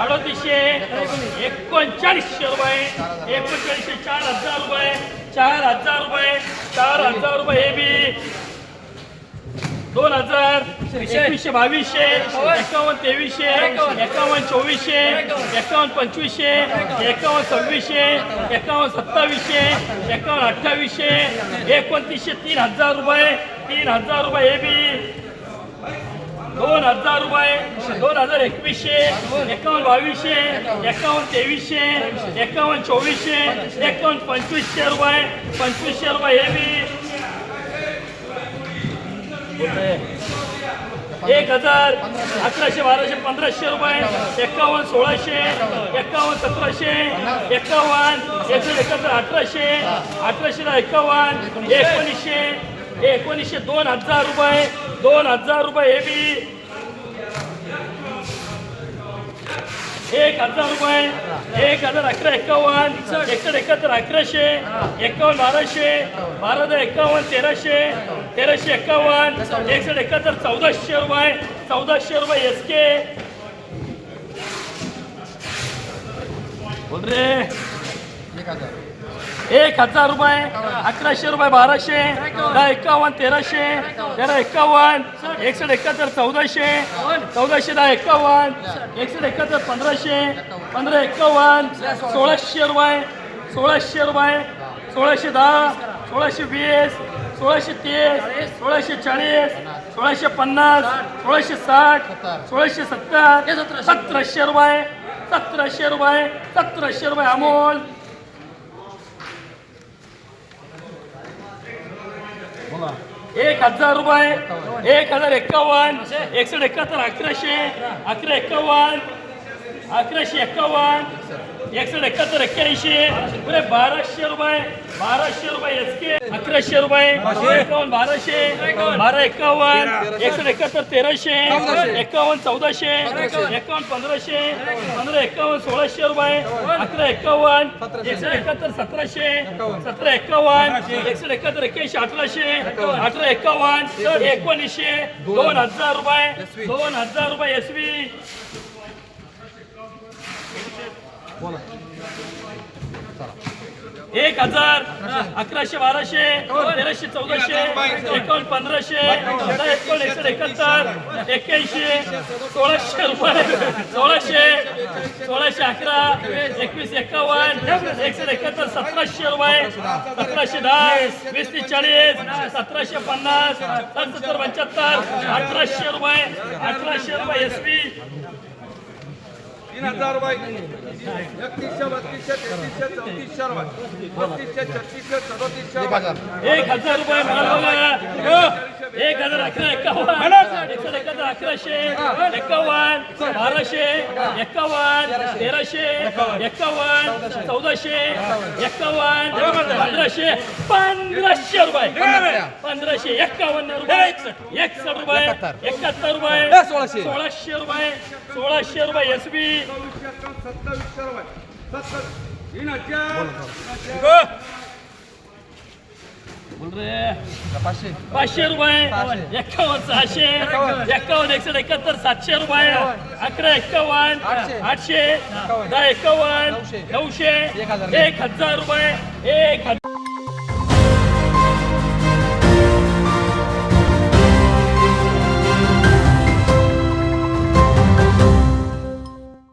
अडतीसशे एकोणचाळीसशे रुपये एकोणचाळीसशे चार हजार रुपये चार हजार रुपये चार हजार रुपये हे बी दोन हजार एकवीसशे बावीसशे एकावन्न तेवीसशे एकावन्न चोवीसशे एकावन्न पंचवीसशे एकावन्न सव्वीसशे एकावन्न सत्तावीसशे एकावन्न अठ्ठावीसशे एकोणतीसशे तीन हजार रुपये तीन हजार रुपये हे बी दोन हजार रुपये दोन हजार एकवीसशे एकावन्न बावीसशे एकावन्न तेवीसशे एकावन्न चोवीसशे एकावन्न पंचवीसशे रुपये पंचवीसशे रुपये हे बी एक हजार अकराशे बाराशे पंधराशे रुपये एकावन्न सोळाशे एकावन्न सतराशे एकावन्न एकशे एकाहत्तर अठराशे अठराशेला एकावन्न एकोणीसशे एकोणीसशे दोन हजार रुपये दोन हजार रुपये हे बी. एक हजार रुपये एक हजार अकरा एकावन्न एकसष्ट एकाहत्तर अकराशे एकावन्न बाराशे बारा हजार एकावन्न तेराशे तेराशे एकावन्न एकसष्ट एकाहत्तर चौदाशे रुपये चौदाशे रुपये एस के बोल रे. एक हजार. रुपये अकराशे रुपये बाराशे दहा एकावन्न तेराशे तेरा एकावन्न एकसष्ट एकाहत्तर चौदाशे चौदाशे दहा एकावन्न एकसष्ट एकाहत्तर पंधराशे पंधरा एकावन्न सोळाशे रुपये सोळाशे रुपये सोळाशे दहा सोळाशे वीस सोळाशे तीस सोळाशे चाळीस सोळाशे पन्नास सोळाशे साठ सोळाशे सत्तर सतराशे रुपये सतराशे रुपये सतराशे रुपये अमोल एक हजार रुपये एक हजार एक्कावन्न एकसष्ट एकाहत्तर अकराशे अकरा एकावन्न अकराशे एकावन्न. एकसष्ट एकाहत्तर एक्क्याऐंशी. पुरे बाराशे रुपये बाराशे रुपये एस के अकराशे रुपये एकावन्न बाराशे बारा एकावन्न. एकसष्ट एकाहत्तर तेराशे. एकावन्न चौदाशे. एकावन्न पंधराशे. पंधरा एकावन्न सोळाशे रुपये. अकरा एकावन्न. एकसष्ट एकाहत्तर सतराशे. सतरा एकावन्न. एकसष्ट एकाहत्तर एक्क्याऐंशी अठराशे. अठरा एकावन्न. एकोणीसशे. दोन. हजार रुपये. दोन हजार रुपये एस बी एक हजार अकराशे बाराशे तेराशे चौदाशे एकोण पंधराशे एकोण एकशे एकाहत्तर एक्क्याऐंशी सोळाशे रुपये सोळाशे सोळाशे अकरा एकवीस एकावन्न एकशे एकाहत्तर सतराशे रुपये सतराशे दहा वीस ते चाळीस सतराशे पन्नास सत्तर पंच्याहत्तर अठराशे रुपये अठराशे रुपये एस पी तीन हजार रुपये एकतीसशे बत्तीसशे तेहतीसशे चौतीसशे रुपये. पस्तीसशे छत्तीसशे सदतीसशे एक हजार रुपये एक हजार अकरा एकावन्न. एकशे एकाहत्तर अकराशे एकावन्न. बाराशे एकावन्न. तेराशे एकावन्न. चौदाशे एकावन्न. पंधराशे. पंधराशे रुपये. पंधराशे एकावन्न रुपये. एकसष्ट रुपये. एकाहत्तर. रुपये. सोळाशे. सोळाशे रुपये. सोळाशे रुपये एस बी सत्तावीसशे रुपये पाचशे? रुपये. एकावन्न सहाशे. एकावन्न. एकशे एकाहत्तर सातशे रुपये. अकरा एकावन्न. आठशे. दहा एकावन्न. नऊशे. एक हजार रुपये. एक हजार